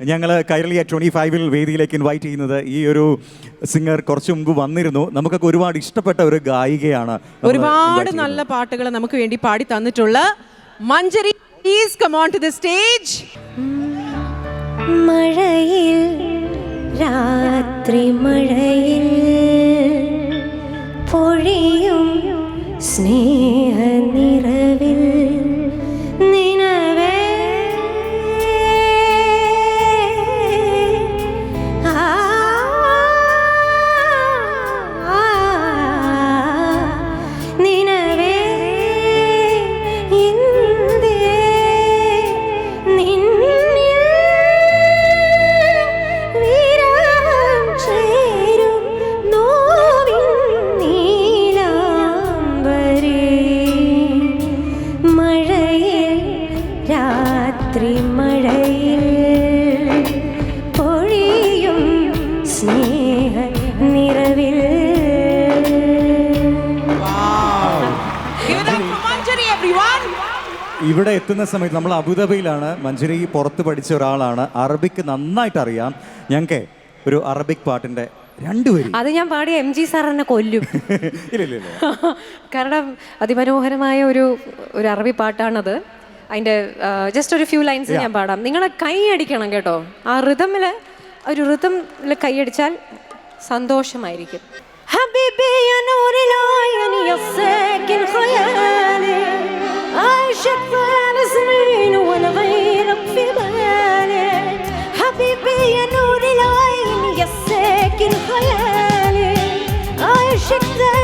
ഞങ്ങൾ കൈരളിയ ട്വന്റി ഫൈവിൽ വേദിയിലേക്ക് ഇൻവൈറ്റ് ചെയ്യുന്നത് ഈ ഒരു സിംഗർ കുറച്ച് മുമ്പ് വന്നിരുന്നു. നമുക്കൊക്കെ ഒരുപാട് ഇഷ്ടപ്പെട്ട ഒരു ഗായികയാണ് ഒരുപാട് നല്ല പാട്ടുകൾ നമുക്ക് വേണ്ടി പാടി തന്നിട്ടുള്ള Manjari. Please come on to the stage മഴയിൽ രാത്രി മഴയിൽ പൊഴിയും സ്നേഹ രാത്രി മഴയിൽ പൊഴിയും സ്നേഹ നിറവിൽ. ഇവിടെ എത്തുന്ന സമയത്ത് നമ്മൾ അബുദാബിയിലാണ്. മഞ്ജരി പുറത്ത് പഠിച്ച ഒരാളാണ്. അറബിക്ക് നന്നായിട്ട് അറിയാം. ഞങ്ങൾക്ക് ഒരു അറബിക് പാട്ടിന്റെ രണ്ടുപേരും അത് ഞാൻ പാടിയ എം ജി സാർ എന്നെ കൊല്ലും. ഇല്ല ഇല്ല ഇല്ല കാരണം അതിമനോഹരമായ ഒരു ഒരു അറബി പാട്ടാണത്. അതിൻ്റെ ജസ്റ്റ് ഒരു ഫ്യൂ ലൈൻസ് ഞാൻ പാടാം നിങ്ങൾ കൈ അടിക്കണം കേട്ടോ ആ റിതമില് ഒരു റിതമിൽ കൈയടിച്ചാൽ സന്തോഷമായിരിക്കും حبيبي يا نور العين يا ساكن خيالي عايشك ثلاث سنين وانا غيرك في بالي حبيبي يا نور العين يا ساكن خيالي عايشك ثلاث سنين ولا غير